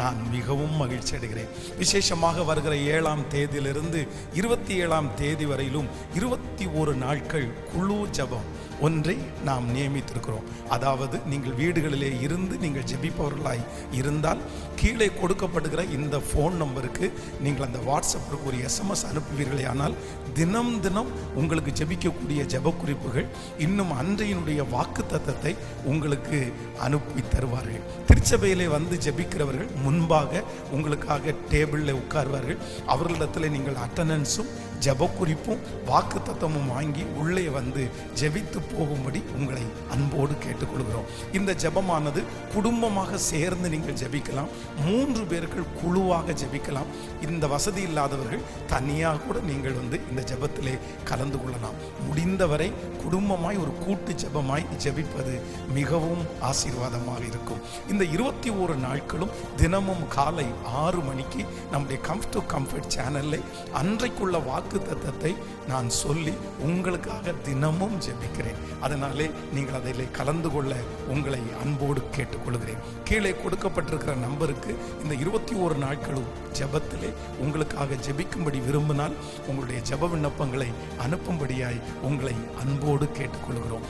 நான் மிகவும் மகிழ்ச்சி அடைகிறேன். விசேஷமாக வருகிற ஏழாம் தேதியிலிருந்து இருபத்தி ஏழாம் தேதி வரையிலும் இருபத்தி ஒரு நாட்கள் குழு ஜெபம் ஒன்றை நாம் நியமித்திருக்கிறோம். அதாவது நீங்கள் வீடுகளிலே இருந்து நீங்கள் ஜெபிப்பவர்களாய் இருந்தால் கீழே கொடுக்கப்படுகிற இந்த ஃபோன் நம்பருக்கு நீங்கள் அந்த வாட்ஸ்அப்பிற்கு ஒரு எஸ்எம்எஸ் அனுப்புவீர்களே ஆனால் தினம் தினம் உங்களுக்கு ஜெபிக்கக்கூடிய ஜெப குறிப்புகள் இன்னும் அன்றையினுடைய வாக்கு தத்தத்தை உங்களுக்கு அனுப்பி தருவார்கள். திருச்சபையிலே வந்து ஜெபிக்கிறவர்கள் முன்பாக உங்களுக்காக டேபிளில் உட்கார்வார்கள். அவர்களிடத்தில் நீங்கள் அட்டண்டன்ஸும் ஜெப குறிப்பும் வாக்கு தத்துவமும் வாங்கி உள்ளே வந்து ஜெபித்து போகும்படி உங்களை அன்போடு கேட்டுக்கொள்கிறோம். இந்த ஜெபமானது குடும்பமாக சேர்ந்து நீங்கள் ஜெபிக்கலாம். மூன்று பேர்கள் குழுவாக ஜெபிக்கலாம். இந்த வசதி இல்லாதவர்கள் தனியாக கூட நீங்கள் வந்து இந்த ஜெபத்திலே கலந்து கொள்ளலாம். முடிந்தவரை குடும்பமாய் ஒரு கூட்டு ஜெபமாய் ஜெபிப்பது மிகவும் ஆசீர்வாதமாக இருக்கும். இந்த இருபத்தி ஓரு நாட்களும் தினமும் காலை ஆறு மணிக்கு நம்முடைய கம்ஃப் டு கம்ஃபர்ட் சேனலில் அன்றைக்குள்ள வாக்கு தத்தத்தை நான் சொல்லி உங்களுக்காக தினமும் ஜெபிக்கிறேன். அதனாலே நீங்கள் அதில் கலந்து கொள்ள உங்களை அன்போடு கேட்டுக்கொள்கிறேன். கீழே கொடுக்கப்பட்டிருக்கிற நம்பருக்கு இந்த இருபத்தி ஓரு நாட்களும் ஜபத்திலே உங்களுக்காக ஜெபிக்கும்படி விரும்பினால் உங்களுடைய ஜெப விண்ணப்பங்களை அனுப்பும்படியாய் உங்களை அன்போடு கேட்டுக்கொள்கிறோம்.